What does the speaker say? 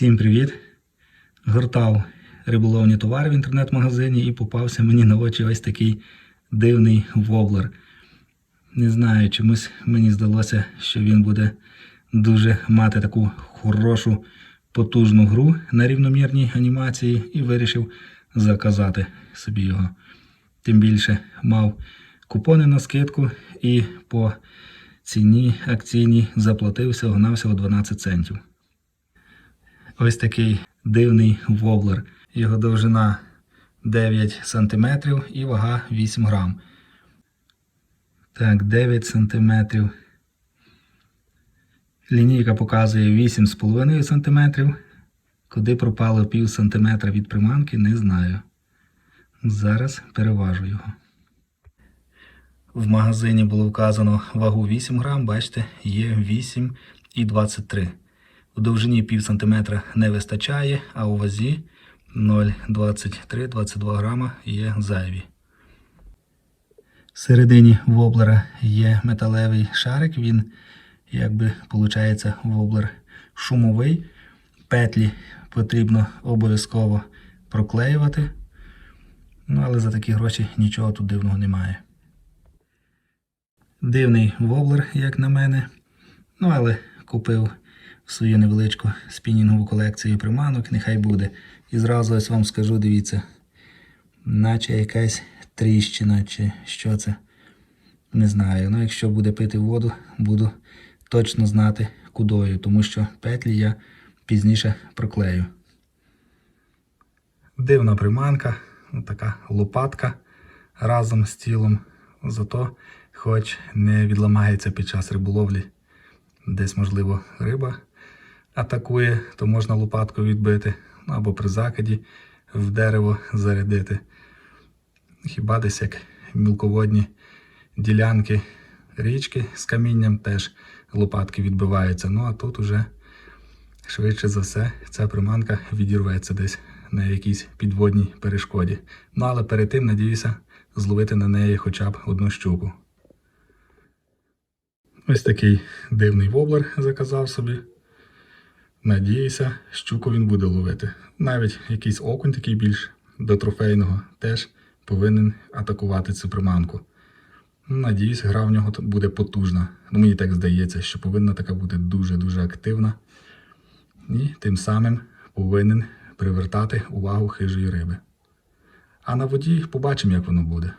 Всім привіт! Гортав риболовні товари в інтернет-магазині і попався мені на очі ось такий дивний воблер. Не знаю, чомусь мені здалося, що він буде дуже мати таку хорошу потужну гру на рівномірній анімації і вирішив заказати собі його. Тим більше мав купони на скидку і по ціні акційній заплатив всього-навсього 12 центів. Ось такий дивний воблер. Його довжина 9 см і вага 8 грам. Так, 9 см. Лінійка показує 8,5 см. Куди пропало пів сантиметра від приманки, не знаю. Зараз переважу його. В магазині було вказано вагу 8 грам, бачите, є 8 і 23. У довжині пів сантиметра не вистачає, а у вазі 0,23-22 грама є зайві. Всередині воблера є металевий шарик, він, якби, виходить, воблер шумовий. Петлі потрібно обов'язково проклеювати. Ну, але за такі гроші нічого тут дивного немає. Дивний воблер, як на мене. Ну, але купив свою невеличку спінінгову колекцію приманок, нехай буде. І зразу ось вам скажу, дивіться, наче якась тріщина, чи що це. Не знаю. Ну, якщо буде пити воду, буду точно знати кудою, тому що петлі я пізніше проклею. Дивна приманка, така лопатка разом з тілом. Зато хоч не відламається під час риболовлі. Десь, можливо, риба атакує, то можна лопатку відбити, ну, або при закиді в дерево зарядити. Хіба десь як мілководні ділянки річки з камінням теж лопатки відбиваються. Ну а тут уже швидше за все ця приманка відірветься десь на якійсь підводній перешкоді. Ну але перед тим надіюся зловити на неї хоча б одну щуку. Ось такий дивний воблер заказав собі. Надіюся, щуку він буде ловити. Навіть якийсь окунь такий більш до трофейного теж повинен атакувати цю приманку. Надіюсь, гра в нього буде потужна. Ну, мені так здається, що повинна така бути дуже-дуже активна. І тим самим повинен привертати увагу хижої риби. А на воді побачимо, як воно буде.